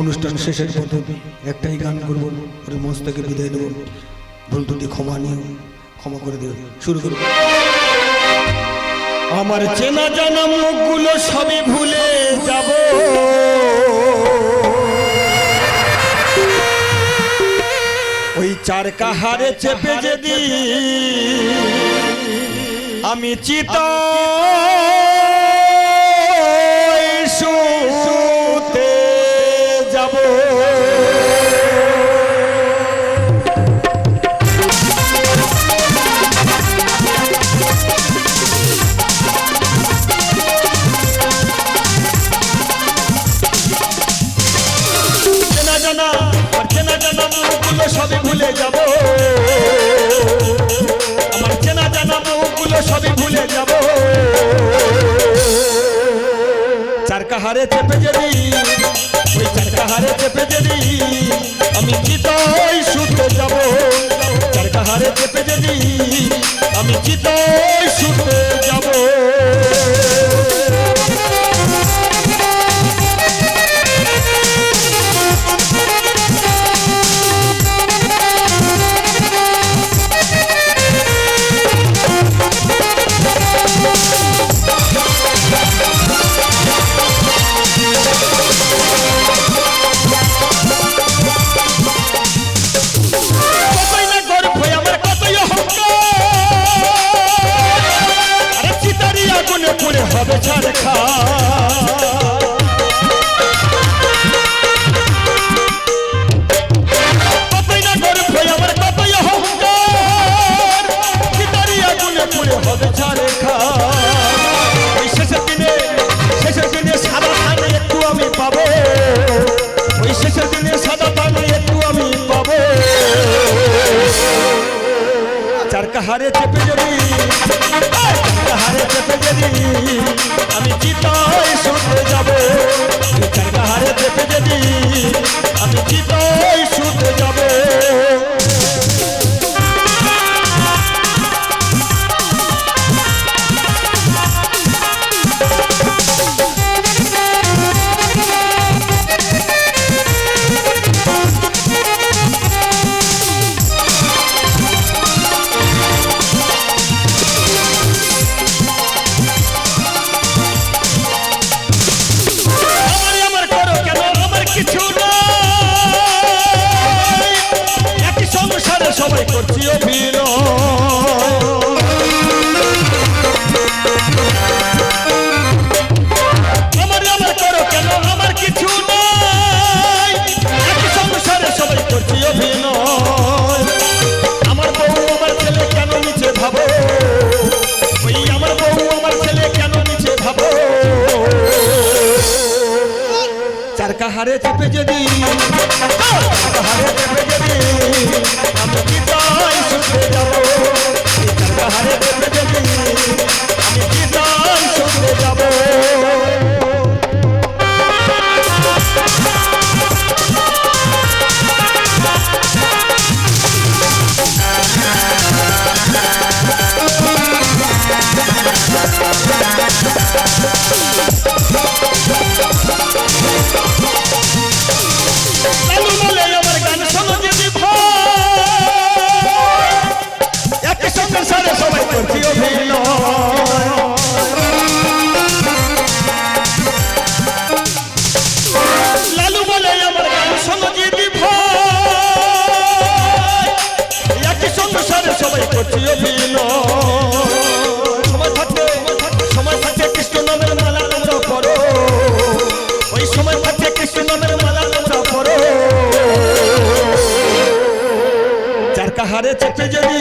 অনুষ্ঠান শেষের পথে একটাই গান করব ওরে মঞ্চ থেকে বিদায় দেবো। ভুল দুটি ক্ষমা নিয়ে ক্ষমা করে দেবে শুরু করব। আমার চেনা জানা মুখগুলো সবই ভুলে যাব। ওই চার কাহারে চেপে যদি আমি চিতা যাব সবই ভুলে যাব। আমার চেনা জানা মুখগুলো সবই ভুলে যাব। হারে চেপে যদি, ওই চারটা হারে চেপে যদি, আমি চিতই শুতে যাব। চারটা হারে চেপে যদি, আমি চিতই শুতে চারকা হারে চেপে যদি হারে চেপে যদি আমি চিতায় শুনতে যাব? চারকা হারে চেপে যদি यार का हारे चपे जदी। हारे तो चपे जदी हम की ताई सुते जाओ यार का हारे चपे जदी। ঘাড়ে চেপে যদি